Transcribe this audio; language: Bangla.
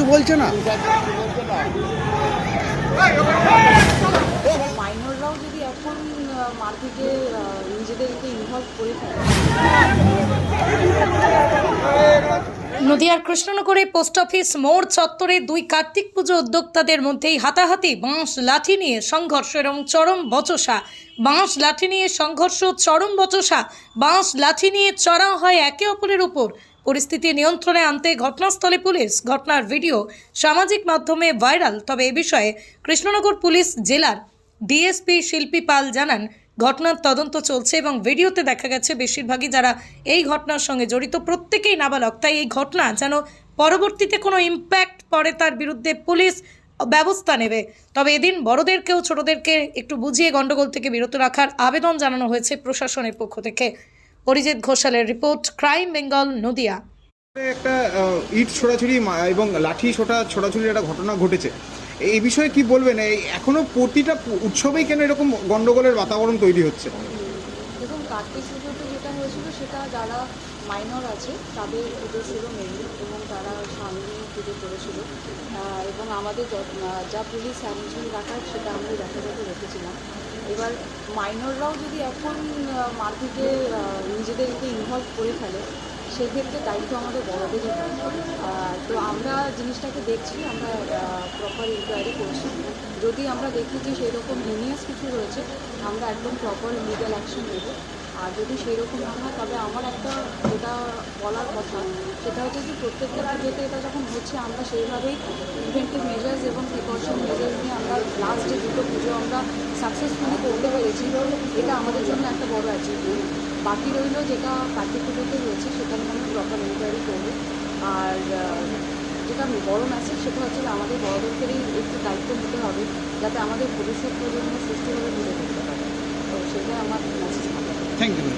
হচ্ছে না? মাইনররাও যদি এখন মারপিটে নিজেদেরকে ইনভলভ করে নদিয়ার কৃষ্ণনগরে পোস্ট অফিস মোড় চত্বরে দুই কার্তিক পুজো উদ্যোক্তাদের মধ্যেই হাতাহাতি বাঁশ লাঠি নিয়ে সংঘর্ষ এবং চরম বচসা। বাঁশ লাঠি নিয়ে সংঘর্ষ চরম বচসা। বাঁশ লাঠি নিয়ে চড়া হয় একে অপরের উপর। পরিস্থিতি নিয়ন্ত্রণে আনতে ঘটনাস্থলে পুলিশ ঘটনার ভিডিও সামাজিক মাধ্যমে ভাইরাল। তবে এ বিষয়ে কৃষ্ণনগর পুলিশ জেলার ডিএসপি শিল্পী পাল জানান, ঘটনার তদন্ত চলছে এবং ভিডিওতে দেখা গেছে বেশিরভাগই যারা এই ঘটনার সঙ্গে জড়িত, প্রত্যেকেই নাবালক। তাই এই ঘটনা যেন পরবর্তীতে কোনো ইম্প্যাক্ট পড়ে তার বিরুদ্ধে পুলিশ ব্যবস্থা নেবে। তবে এদিন বড়দেরকেও ছোটদেরকে একটু বুঝিয়ে গন্ডগোল থেকে বিরত রাখার আবেদন জানানো হয়েছে প্রশাসনের পক্ষ থেকে। অরিজিৎ ঘোষালের রিপোর্ট ক্রাইম বেঙ্গল নদিয়া। একটা ইট ছোড়াছুড়ি এবং লাঠি ছোটা ছোড়াছুড়ির একটা ঘটনা ঘটেছে। এই বিষয়ে কি বলবেন? এই এখনও প্রতিটা উৎসবেই কেন এরকম গন্ডগোলের বাতাবরণ তৈরি হচ্ছে? দেখুন কার্তিক পুজোতে যেটা হয়েছিল সেটা যারা মাইনর আছে তাদের মেনলি এবং তারা সামনে পুজো করেছিল। এবং আমাদের যা পুলিশ অ্যারেঞ্জমেন্ট রাখার সেটা আমরা যথাযথ রেখেছিলাম। এবার মাইনররাও যদি এখন আহ, মারপিটে নিজেদেরকে ইনভলভ করে ফেলে সেক্ষেত্রে দায়িত্ব আমাদের বড়দেরই তো আমরা জিনিসটাকে দেখছি আমরা প্রপার ইনকোয়ারি করছি। যদি আমরা দেখি যে সেই রকম হিনিয়াস কিছু রয়েছে আমরা একদম প্রপার লিগাল অ্যাকশন নেব। আর যদি সেই রকম না হয়, তবে আমার একটা যেটা বলার কথা, সেটা হচ্ছে যে প্রত্যেকটা পুজোতে এটা যখন হচ্ছে, আমরা সেইভাবেই প্রিভেন্টিভ মেজার্স এবং প্রিকশন মেজার্স নিয়ে আমরা লাস্ট যে দুটো পুজো আমরা সাকসেসফুলি করতে পেরেছি। এটা আমাদের জন্য একটা বড় অ্যাচিভমেন্ট বাকি রইল যেটা কার্তিক পুজোতে রয়েছে সেটা নিয়ে আমরা প্রপার ইনকোয়ারি করব। আর যেটা বড় মেসেজ সেটা হচ্ছে আমাদের বড়দেরকেরই একটু দায়িত্ব নিতে হবে, যাতে আমাদের ভবিষ্যৎ প্রজন্ম সুস্থভাবে ঘুরে করতে পারে। তো সেটাই আমার মেসেজ থ্যাংক ইউ